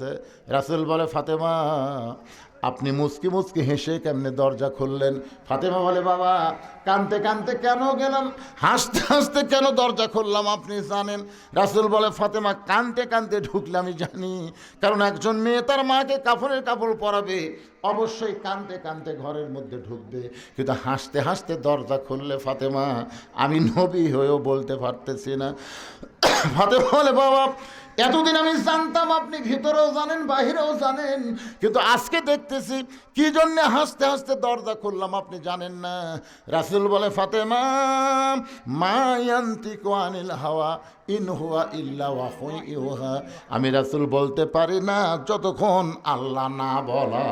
করতেছে রাসুল বলে, ফাতেমা, আপনি মুচকি মুসকি হেসে কেমনে দরজা খুললেন? ফাতেমা বলে, বাবা, কানতে কানতে কেন গেলাম? হাসতে হাসতে কেন দরজা খুললাম আপনি জানেন? রাসুল বলে, ফাতেমা, কানতে কানতে ঢুকলে আমি জানি, কারণ একজন মেয়ে তার মাকে কাপড়ের কাপড় পরাবে, অবশ্যই কানতে কানতে ঘরের মধ্যে ঢুকবে। কিন্তু হাসতে হাসতে দরজা খুললে, ফাতেমা, আমি নবী হয়েও বলতে পারতেছি না। ফাতেমা বলে, বাবা এতদিন আমি জানতাম আপনি ভিতরেও জানেন, বাহিরেও জানেন। কিন্তু আজকে দেখতেছি কি জন্য হাসতে হাসতে দরজা খুললাম আপনি জানেন না। রাসুল বলে, ফাতেমা মায়ান্তি কোয়ানিল হাওয়া, ইন হুয়া ইল্লা ইউহা। আমি রাসুল বলতে পারি না, যতক্ষণ আল্লাহ না বলা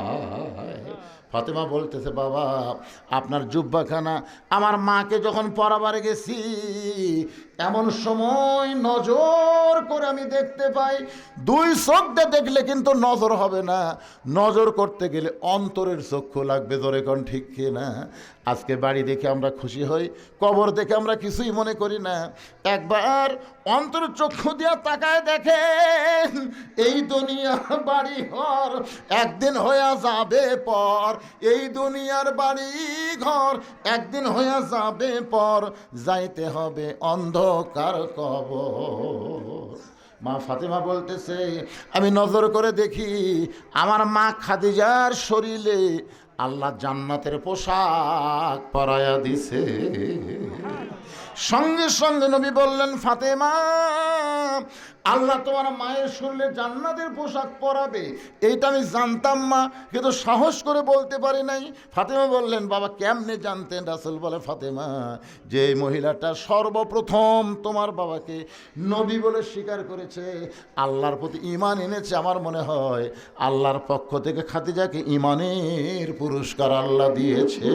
ফাতেমা বলতেছে, বাবা, আপনার জুব্বাখানা, আমার মাকে যখন পরাবারে গেছি এমন সময় নজর করে আমি দেখতে পাই, দুই চোখটা দেখলে কিন্তু নজর হবে না। নজর করতে গেলে অন্তরের চক্ষু লাগবে ধরে কোন ঠিক কি না? আজকে বাড়ি দেখে আমরা খুশি হই, কবর দেখে আমরা কিছুই মনে করি না। একবার অন্তর চক্ষু দিয়া তাকায় দেখেন, এই দুনিয়া বাড়ি ঘর একদিন হইয়া যাবে পর। এই দুনিয়ার বাড়ি ঘর একদিন হইয়া যাবে পর। যাইতে হবে অন্ধকার কবর। মা ফাতেমা বলতেছে, আমি নজর করে দেখি আমার মা খাদিজার শরীরে আল্লাহ জান্নাতের পোশাক পরায়া দিছে। সঙ্গে সঙ্গে নবী বললেন, ফাতেমা আল্লাহ তোমার মায়ের শরীরে জান্নাতের পোশাক পরাবে, এইটা আমি জানতাম মা, কিন্তু সাহস করে বলতে পারি নাই। ফাতেমা বললেন, বাবা, কেমনে জানতেন? রাসুল বলে, ফাতেমা, যে মহিলাটা সর্বপ্রথম তোমার বাবাকে নবী বলে স্বীকার করেছে, আল্লাহর প্রতি ইমান এনেছে আমার মনে হয়। আল্লাহর পক্ষ থেকে খাদিজাকে ইমানের পুরস্কার আল্লাহ দিয়েছে।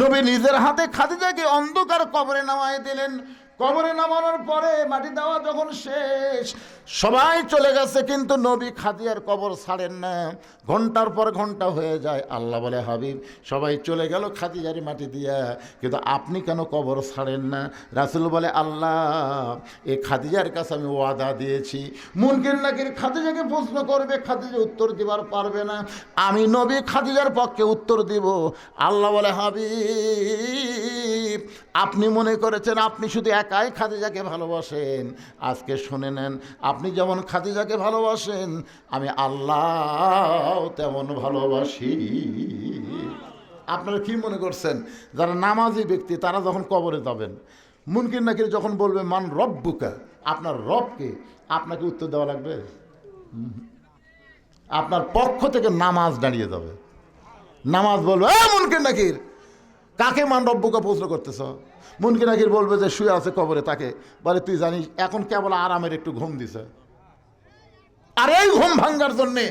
নবী নিজের হাতে খাদিজাকে অন্ধকার কবরে নামায় দিলেন। কবরে নামানোর পরে মাটি দেওয়া যখন শেষ, সবাই চলে গেছে, কিন্তু নবী খাদিয়ার কবর ছাড়েন না। ঘণ্টার পর ঘণ্টা হয়ে যায়, আল্লাহ বলে, হাবিব, সবাই চলে গেল খাদিজারি মাটি দিয়া, কিন্তু আপনি কেন কবর ছাড়েন না? রাসুল বলে, আল্লাহ, এ খাদিজার কাছে আমি ওয়াদা দিয়েছি। মুনকির নাকির খাদিজাকে প্রশ্ন করবে, খাদিজা উত্তর দিবার পারবে না। আমি নবী খাদিজার পক্ষে উত্তর দিব। আল্লাহ বলে, হাবিব, আপনি মনে করেছেন আপনি শুধু একাই খাদিজাকে ভালোবাসেন। আজকে শুনে নেন, আপনি যেমন খাদিজাকে ভালোবাসেন, আমি আল্লাহ তেমন ভালোবাসি। আপনারা কি মনে করছেন? যারা নামাজি ব্যক্তি, তারা যখন কবরে যাবেন, মুনকির নাকির যখন বলবে, মান রব্বুকা আপনার রবকে আপনাকে উত্তর দেওয়া লাগবে? আপনার পক্ষ থেকে নামাজ দাঁড়িয়ে যাবে। নামাজ বলবে মুনকির নাকির কাকে মান রব্বুকা প্রশ্ন করতেছ? মুনকির নাকির বলবে যে শুয়ে আছে কবরে তাকে। বলে, তুই জানিস, এখন কেবল আরামের একটু ঘুম দিছে। আর এই ঘুম ভাঙ্গার জন্যে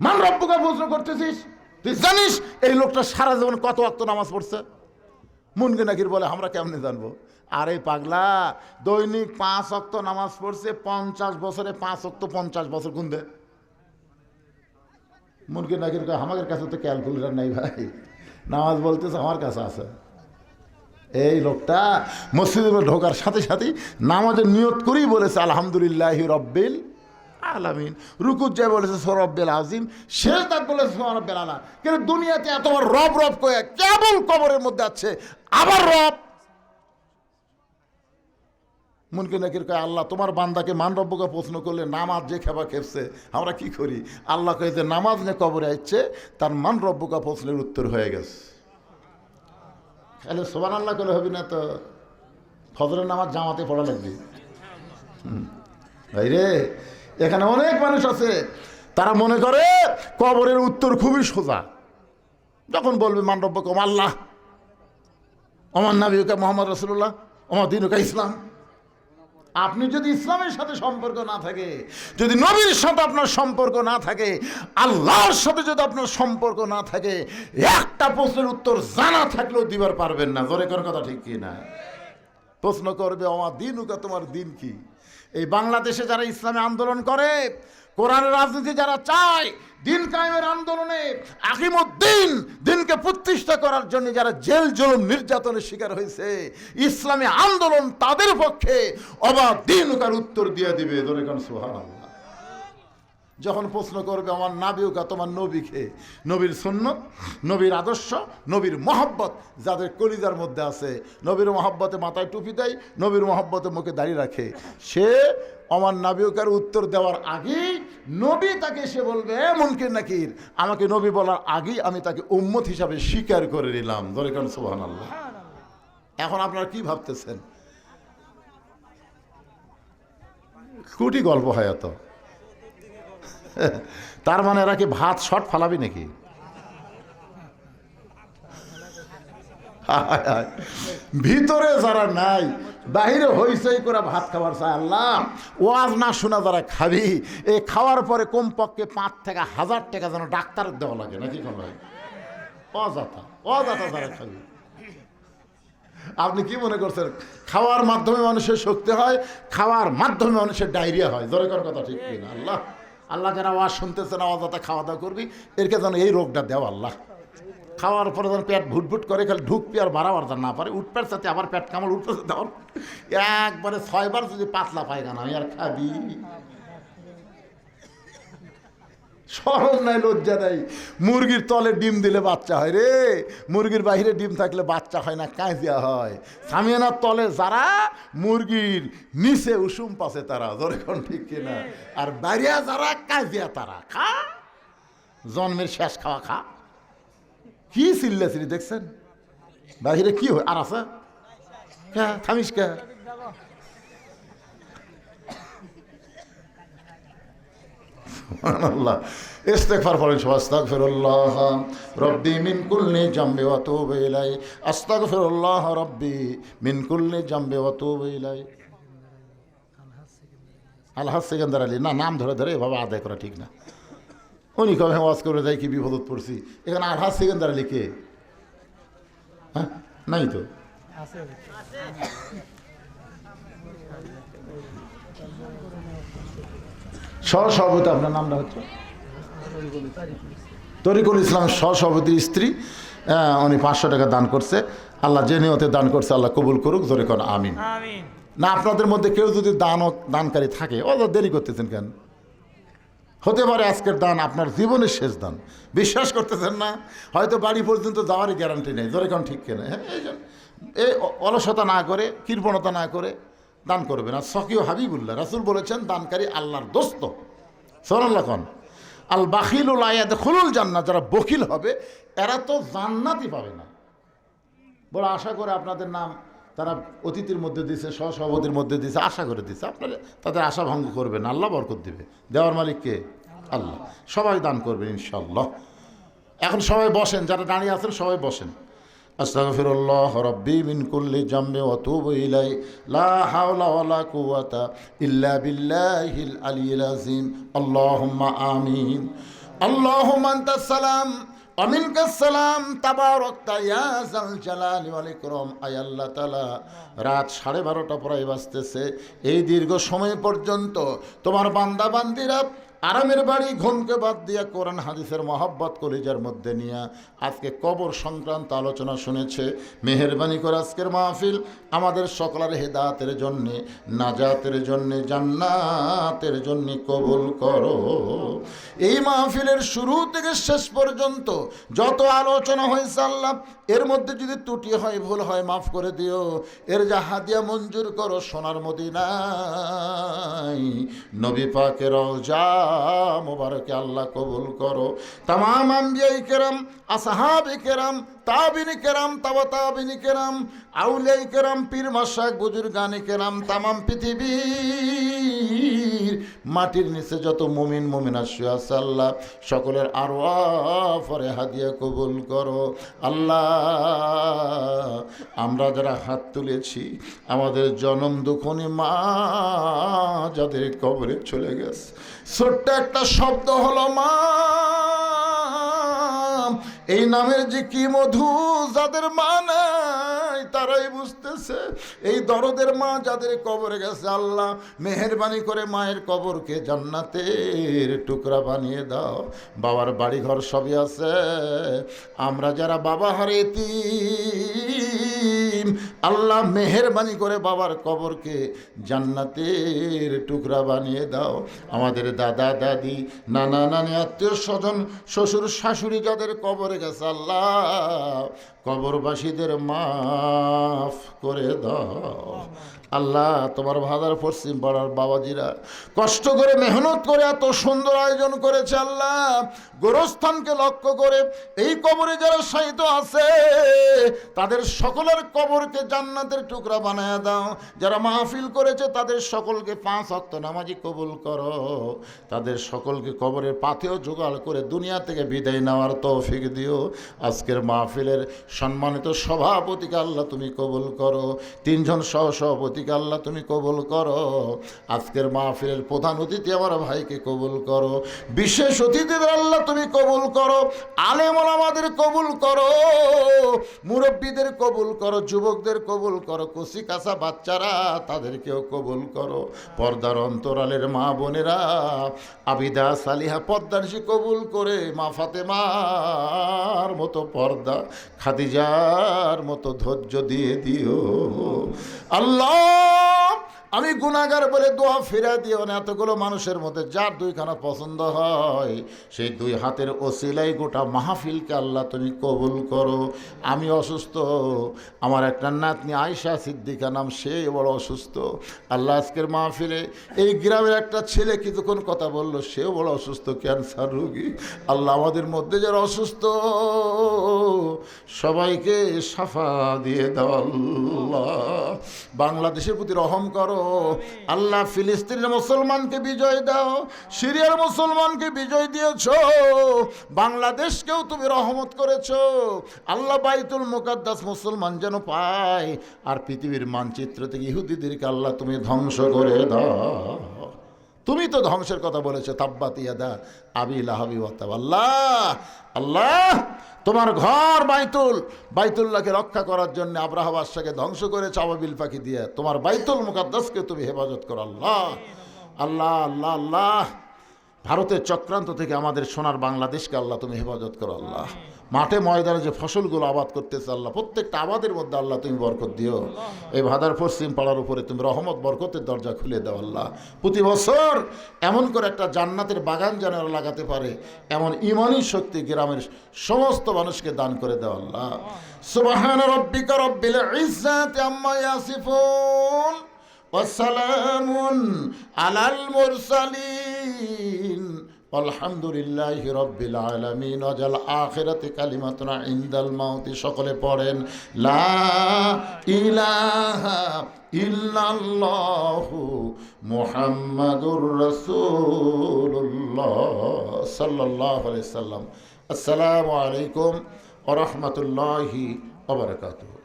মান রব্বুকা প্রশ্ন করতেছিস? তুই জানিস, এই লোকটা সারা জীবন কত অক্ত নামাজ পড়ছে? মুনকে নাকির বলে, আমরা কেমনে জানব? আরে পাগলা, দৈনিক পাঁচ অক্ত নামাজ পড়ছে, পঞ্চাশ বছরে পাঁচ অক্ত পঞ্চাশ বছর গুনবে মুনকে নাকির আমাদের কাছে তো ক্যালকুলেটার নাই ভাই। নামাজ বলতেছে, আমার কাছে আছে। এই লোকটা মসজিদে ঢোকার সাথে সাথে নামাজের নিয়ত করেই বলেছে, আলহামদুলিল্লাহ রব্বিল আলামিন। রুকুত যায় বলেছে সৌরব্বেল আজিম শেষ দাগ বলেছে সৌরব্বেল আলা কিন্তু দুনিয়াতে এতবার রব রব কয়ে কেবল কবরের মধ্যে আছে। আবার রব মুনকে নাকির কয়, আল্লাহ, তোমার বান্দাকে মানরব্যকে প্রশ্ন করলে নামাজ যে খেবা খেপছে, আমরা কি করি? আল্লাহ কয়ে যে, নামাজ নিয়ে কবরে আসছে তার মানরব্যকা প্রশ্নের উত্তর হয়ে গেছে। তাহলে সোবান আল্লাহ করলে হবে না তো? ফজরের নামাজ জামাতে পড়া লাগবে। ভাই রে এখানে অনেক মানুষ আছে, তারা মনে করে কবরের উত্তর খুবই সোজা। যখন বলবে মানরব্য কম আল্লাহ অমর নাবিকা মোহাম্মদ রসুল্লাহ অমর দিনুকা ইসলাম। আপনি যদি ইসলামের সাথে সম্পর্ক না থাকে, যদি নবীর সাথে আপনার সম্পর্ক না থাকে, আল্লাহর সাথে যদি আপনার সম্পর্ক না থাকে, একটা প্রশ্নের উত্তর জানা থাকলেও দিবার পারবেন না। জোরে কোন কথা ঠিক কি না প্রশ্ন করবে আমার দিন উকা তোমার দিন কি? এই বাংলাদেশে যারা ইসলামে আন্দোলন করে, কোরআনের রাজনীতি যারা চায় দিন কায়েমের আন্দোলনে আকিমুদ্দিন দিনকে প্রতিষ্ঠা করার জন্য যারা জেল জুলুম নির্যাতনের শিকার হয়েছে, ইসলামী আন্দোলন তাদের পক্ষে অবাধ দিন উত্তর দিয়ে দিবে। দরে কারণ সুবহানাল্লাহ। যখন প্রশ্ন করবে, আমার নাবিউকা তোমার নবীকে নবীর সুন্নত, নবীর আদর্শ, নবীর মহব্বত যাদের কলিজার মধ্যে আছে। নবীর মহব্বতে মাথায় টুপি দেয়, নবীর মহব্বতে মুখে দাঁড়িয়ে রাখে। সে আমার নাবিউকার উত্তর দেওয়ার আগেই নবী তাকে সে বলবে, "এ মুনকির নাকির, আমাকে নবী বলার আগেই আমি তাকে উম্মত হিসাবে স্বীকার করে নিলাম। ধরে কারণ সুবাহান আল্লাহ এখন আপনারা কি ভাবতেছেন? কুটি গল্প হয় এত। তার মানে এরা কি ভাত শট ফালাবি নাকি। ভিতরে যারা নাই, বাহিরে হইচই করে ভাত খাবার চায় আল্লাহ। ওয়াজ না শোনা যারা খাবি এই খাওয়ার পরে কমপক্ষে পাঁচ থেকে হাজার টাকা যেন ডাক্তার দেওয়া লাগে, নাকি কোনো অযথা অযথা যারা খাবি। আপনি কি মনে করছেন, খাওয়ার মাধ্যমে মানুষের শক্তি হয়, খাওয়ার মাধ্যমে মানুষের ডায়রিয়া হয়? জোরে কথা ঠিক কিনা, আল্লাহ। আল্লাহ যেন আওয়াজ শুনতেছেন, আওয়াজ যাতে খাওয়া দাওয়া করবি, এরকে যেন এই রোগটা দেওয়া আল্লাহ। খাওয়ার পরে যেন পেট ভুটভুট করে, খালি ঢুকবি আর বাড়াবার যেন না পারে উঠপের সাথে আবার পেট কামড় উঠতে দেওয়ার একবারে ছয়বার যদি পাতলা পায়খানা, আমি আর খাবি। সরম নাই, লজ্জা নাই। মুরগির তলে ডিম দিলে বাচ্চা হয় রে। মুরগির বাইরে ডিম থাকলে বাচ্চা হয় না কাঁচিয়া হয়। সামিয়ানার তলে যারা মুরগির নিচে উসুম পাশে তারা কোন ঠিক কিনা আর বাইরে যারা কাঁচিয়া তারা, খা। জন্মের শেষ খাওয়া খা। কি চিল্লাছিলি দেখছেন? বাহিরে কি হয়? আর আছে? কে? থামিস কে? সুবহানাল্লাহ। পড়েন সবাই আস্তাগফিরুল্লাহ রব্বি মিন কুল্লি জামবি ওয়া তুবু ইলাই রব্বি মিন কুল্লি জামবি ওয়া আলহাজ সেকেন্দার আলী। না, নাম ধরে ধরে এভাবে আদায় করা ঠিক না। উনি কবে ওয়াজ করে যাই কি বিপদত পড়ছি? এখানে আলহাজ সেকেন্দার আলী কে? হ্যাঁ নাই তো? সহসভাপতি আপনার নামটা হচ্ছে? তরিকুল ইসলাম সহসভাপতির স্ত্রী। উনি পাঁচশো টাকা দান করছে। আল্লাহ যে নিয়তে দান করছে আল্লাহ কবুল করুক জোরে কর আমিন। না আপনাদের মধ্যে কেউ যদি দান দানকারী থাকে ও দেরি করতেছেন কেন? হতে পারে আজকের দান আপনার জীবনের শেষ দান। বিশ্বাস করতেছেন না? হয়তো বাড়ি পর্যন্ত যাওয়ারই গ্যারান্টি নেই। জোরে কোন ঠিক কেনে? হ্যাঁ এই অলসতা না করে কৃপণতা না করে দান করবেন আর সকিও হাবিবুল্লাহ, রাসুল বলেছেন, দানকারী আল্লাহর দোস্ত। কন। আল বাখিল আয়াদ খুলুল জান্নাত যারা বকিল হবে, এরা তো জান্নাতই পাবে না। বড় আশা করে আপনাদের নাম তারা অতিথির মধ্যে দিছে সহসভাপতির মধ্যে দিছে, আশা করে দিছে। আপনারা তাদের আশা ভঙ্গ করবেন আল্লাহ বরকত দিবে। দেওয়ার মালিক কে? আল্লাহ। সবাই দান করবেন ইনশাল্লাহ এখন সবাই বসেন, যারা দাঁড়িয়ে আছেন সবাই বসেন। আস্তাগফিরুল্লাহ রাব্বি মিন কুল্লি জামবি ওয়া তুবু ইলাই লা হাওলা ওয়ালা কুওয়াতা ইল্লা বিল্লাহিল আলিয়্যিল আযীম। আল্লাহুম্মা আমিন। আল্লাহুম্মা আনতাস সালাম। অমিনকাস সালাম। তাবারকতা ইয়া জাল জালালি ওয়াল ইকরাম। আয় আল্লাহ তাআলা, রাত সাড়ে বারোটা প্রায় বাজতেছে এই দীর্ঘ সময় পর্যন্ত তোমার বান্দা বান্দিরা আরামের বাড়ি ঘুমকে বাদ দিয়া কোরআন, হাদিসের মহাব্বত কলিজার মধ্যে নিয়ে আজকে কবর সংক্রান্ত আলোচনা শুনেছে। মেহরবানি করে আজকের মাহফিল আমাদের সকলের হেদাতের জন্যে, নাজাতের জন্যে, জান্নাতের জন্যে কবুল করো। এই মাহফিলের শুরু থেকে শেষ পর্যন্ত যত আলোচনা হয়েছে আল্লাহ, এর মধ্যে যদি ত্রুটি হয়, ভুল হয়, মাফ করে দিও। এর যা হাদিয়া মঞ্জুর করো সোনার মদিনায়। নবী পাকের যা মোবারকে আল্লাহ কবুল করো। তামাম আম্বিয়াই কেরাম আসাহাবি কেরাম তাবিনি কেরাম তাবা তাবিনি কেরাম আউলিয়াই কেরাম পীর মাসাক বুজুর্গানি কেরাম তামাম পৃথিবীর মাটির নিচে যত মুমিন মুমিন শুয়ে আছে আল্লাহ, সকলের আরও পরে হাদিয়া কবুল করো। আল্লাহ, আমরা যারা হাত তুলেছি, আমাদের জনম দুখনি মা যাদের কবরে চলে গেছে। ছোট্ট একটা শব্দ হলো মা, এই নামের যে কি মধু, যাদের মা নাই তারা তারাই বুঝতেছে এই দরদের মা যাদের কবরে গেছে, আল্লাহ মেহরবানি করে মায়ের কবরকে জান্নাতের টুকরা বানিয়ে দাও। বাবার বাড়ি ঘর সবই আছে। আমরা যারা বাবা হারেতি আল্লাহ মেহরবানি করে বাবার কবরকে জান্নাতের টুকরা বানিয়ে দাও। আমাদের দাদা, দাদি, নানা, নানি, আত্মীয় স্বজন, শ্বশুর, শাশুড়ি যাদের কবরে গেছে, আল্লাহ কবরবাসীদের মাফ করে দাও। আল্লাহ। তোমার ভাদার পশ্চিম পাড়ার বাবাজিরা কষ্ট করে মেহনত করে এত সুন্দর আয়োজন করেছে আল্লাহ। গোরস্থানকে লক্ষ্য করে এই কবরে যারা সাহিত্য আছে তাদের সকলের কবরকে জান্নাতের টুকরা বানায় দাও। যারা মাহফিল করেছে তাদের সকলকে পাঁচ অক্ত নামাজি কবুল করো। তাদের সকলকে কবরের পাথেও জোগাড় করে দুনিয়া থেকে বিদায় নেওয়ার তৌফিক দিও। আজকের মাহফিলের সম্মানিত সভাপতিকে আল্লাহ তুমি কবুল করো। তিনজন সহ সভাপতিকে আল্লাহ তুমি কবুল করো। আজকের মাহফিলের প্রধান অতিথি আমার ভাইকে কবুল করো। বিশেষ অতিথিদের আল্লাহ তুমি কবুল করো। আলেমল আমাদের কবুল করো। মুরব্বীদের কবুল করো। যুবকদের কবুল করো। কচি কাঁচা বাচ্চারা তাদেরকেও কবুল করো। পর্দার অন্তরালের মা বোনেরা, আবিদা সালিহা পর্দারসি কবুল করে মা ফাতেমার মতো পর্দা, খাদিজার মতো ধৈর্য দিয়ে দিও। আল্লাহ আমি গুণাগার বলে দোয়া ফিরা দিও না, এতগুলো মানুষের মধ্যে যার দুইখানা পছন্দ হয়, সেই দুই হাতের ওসিলাই গোটা মাহফিলকে আল্লাহ তুমি কবুল করো। আমি অসুস্থ, আমার একটা নাতনি আয়সা সিদ্দিকা নাম, সে বড় অসুস্থ। আল্লাহ আজকের মাহফিলে এই গ্রামের একটা ছেলে কিছুক্ষণ কথা বলল, সেও বড় অসুস্থ, ক্যান্সার রোগী। আল্লাহ আমাদের মধ্যে যারা অসুস্থ, সবাইকে সাফা দিয়ে দাও আল্লাহ। বাংলাদেশের প্রতি রহম করো আল্লাহ ফিলিস্তিনের মুসলমানকে বিজয় দাও, সিরিয়ার মুসলমানকে বিজয় দিয়েছ, বাংলাদেশকেও তুমি রহমত করেছ। আল্লাহ বাইতুল মুকাদ্দাস মুসলমান যেন পায়, আর পৃথিবীর মানচিত্র থেকে ইহুদিদেরকে আল্লাহ তুমি ধ্বংস করে দাও। তুমি তো ধ্বংসের কথা বলেছ, তাব্বাত ইয়াদা আবি আল্লাহ আল্লাহ তোমার ঘর বাইতুল, বাইতুল্লাহকে রক্ষা করার জন্য আব্রাহ বাদশাকে ধ্বংস করে চাবাবিল পাখি দিয়ে তোমার বাইতুল মুকাদ্দাসকে তুমি হেফাজত করো, আল্লাহ। আল্লাহ আল্লাহ আল্লাহ। ভারতের চক্রান্ত থেকে আমাদের সোনার বাংলাদেশকে আল্লাহ তুমি হেফাজত করো, আল্লাহ। মাঠে ময়দানে যে ফসলগুলো আবাদ করতেছে আল্লাহ, প্রত্যেকটা আবাদের মধ্যে আল্লাহ তুমি বরকত দিও। এই ভাদার পশ্চিম পাড়ার উপরে তুমি রহমত, বরকতের দরজা খুলে দাও আল্লাহ। প্রতি বছর এমন করে একটা জান্নাতের বাগান যেন লাগাতে পারে, এমন ইমানই শক্তি গ্রামের সমস্ত মানুষকে দান করে দেও আল্লাহ। সুবাহান রব্বিকা রব্বিল ইজ্জাতি আলাল আলহামদুলিল্লাহ রব্বিল আলমিন, অজাল আখেরাতে কালিমাতনা ইন্দাল মাউতি। সকলে পড়েন, লা ইলাহা ইল্লাল্লাহু মুহাম্মাদুর রাসূলুল্লাহ সাল্লাল্লাহু আলাইহি সাল্লাম। আসসালামু আলাইকুম ওয়া রাহমাতুল্লাহি ওয়া বারাকাতুহু।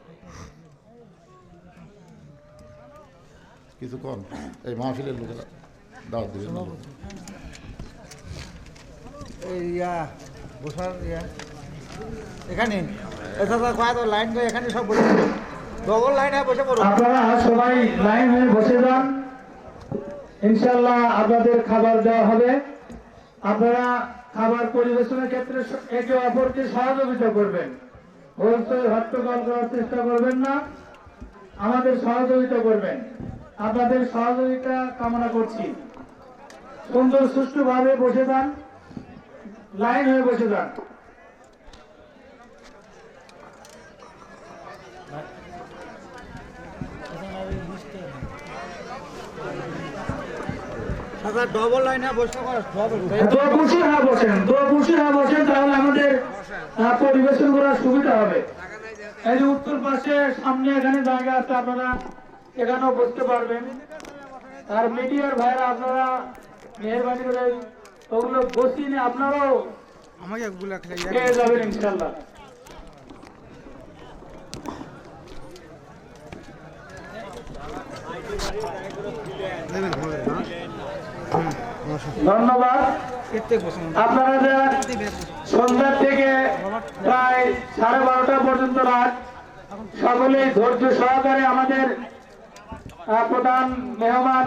কিছু কোন, এই মাহফিলের লোকেরা দাওয়াত দিবেন সব বসে ডবল লাইনে বসে আপনারা সবাই বসে যান। ইনশাল্লাহ আপনাদের খাবার দেওয়া হবে। আপনারা খাবার পরিবেশনের ক্ষেত্রে একে অপরকে সহযোগিতা করবেন। হট্টগোল করার চেষ্টা করবেন না। আমাদের সহযোগিতা করবেন। আপনাদের সহযোগিতা কামনা করছি। সুন্দর সুষ্ঠুভাবে বসে যান। লাইন হয়ে বসে যান। ডবল লাইনে বসে হ্যাঁ বসেন হ্যাঁ বসেন তাহলে আমাদের পরিবেশন করার সুবিধা হবে। এই যে উত্তর পাশে সামনে এখানে জায়গা আছে আপনারা এখানেও বসতে পারবেন। আর মিডিয়ার ভাইরা আপনারা মেহরবানি করে ওগুলো বসিয়ে নিয়ে আপনারাও আমাকে একগুলা খেলে পেয়ে যাবেন ইনশাল্লাহ ধন্যবাদ। আপনারা সন্ধ্যার থেকে প্রায় সাড়ে বারোটা পর্যন্ত রাত সকলেই ধৈর্য সহকারে আমাদের প্রধান মেহমান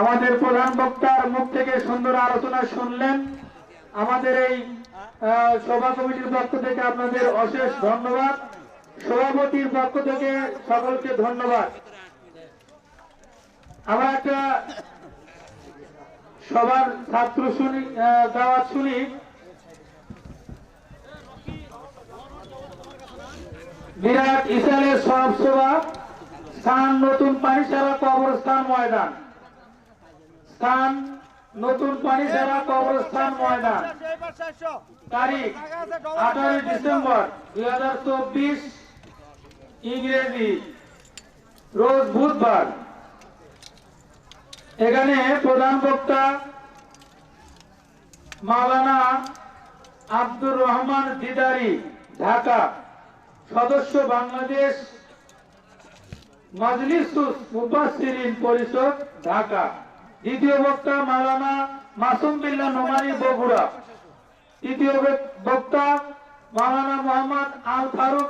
আমাদের প্রধান বক্তার মুখ থেকে সুন্দর আলোচনা শুনলেন। আমাদের এই সভা কমিটির পক্ষ থেকে আপনাদের অশেষ ধন্যবাদ। সভাপতির পক্ষ থেকে সকলকে ধন্যবাদ। আমরা একটা সবার ছাত্র শুনি দাওয়াত শুনি। বিরাট ইসালের সব সভা, স্থান নতুন পানিসারা কবরস্থান ময়দান। স্থান, নতুন পানিসারা কবরস্থান ময়দান। তারিখ, আঠারোই ডিসেম্বর, দুই হাজার চব্বিশ, ইংরেজি। রোজ বুধবার। এখানে প্রধান বক্তা মাওলানা আব্দুর রহমান দিদারি, ঢাকা। সদস্য বাংলাদেশ মজলিস মুফাসসিরিন পরিষদ, ঢাকা। দ্বিতীয় বক্তা মালানা মাসুম বিল্লা নোমানি বগুড়া। তৃতীয় বক্তা মালানা মোহাম্মদ আল ফারুক